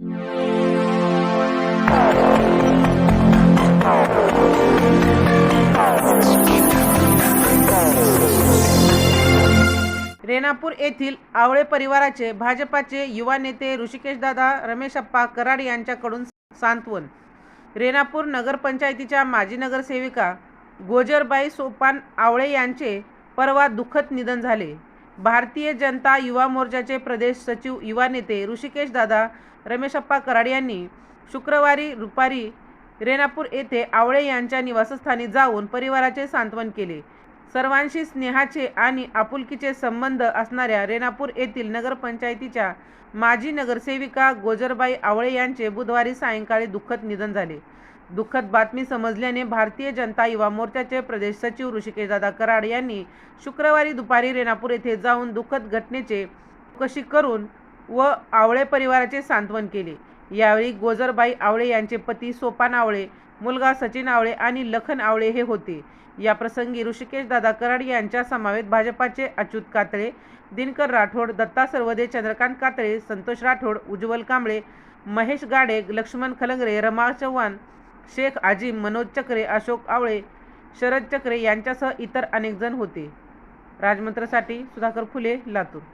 रेणापूर येथील आवळे परिवाराचे भाजपाचे युवा नेते ऋषिकेशदादा रमेशप्पा कराड यांच्याकडून सांत्वन. रेणापूर नगरपंचायतीच्या माजी नगरसेविका गोजरबाई सोपान आवळे यांचे परवा दुःखद निधन झाले. भारतीय जनता युवा मोर्चाचे प्रदेश सचिव युवा नेते ऋषिकेश दादा रमेशप्पा कराड यांनी शुक्रवारी दुपारी रेणापूर येथे आवळे यांच्या निवासस्थानी जाऊन परिवाराचे सांत्वन केले. सर्वांशी स्नेहाचे आणि आपुलकीचे संबंध असणाऱ्या रेणापूर येथील नगरपंचायतीच्या माजी नगरसेविका गोजरबाई आवळे यांचे बुधवारी सायंकाळी दुःखद निधन झाले. दुःखद बातमी समजल्याने भारतीय जनता युवा मोर्चाचे प्रदेश सचिव ऋषिकेशदादा कराड यांनी शुक्रवारी दुपारी रेणापूर येथे जाऊन दुःखद घटनेचे चौकशी करून व आवळे परिवाराचे सांत्वन केले. यावेळी गोजरबाई आवळे यांचे पती सोपान आवळे मुलगा सचिन आवळे आणि लखन आवळे हे होते. या प्रसंगी ऋषिकेश ऋषिकेशदादा कराड यांच्या समावेत भाजपाचे अच्युत कातळे दिनकर राठोड दत्ता सर्वदे चंद्रकांत कातळे संतोष राठोड उज्ज्वल कांबळे महेश गाडे लक्ष्मण खलंगरे रमा चव्हाण शेख आजिम मनोज चक्रे अशोक आवळे शरद चक्रे यांच्यासह इतर अनेक जण होते. राजमंत्रसाठी सुधाकर फुले लातूर.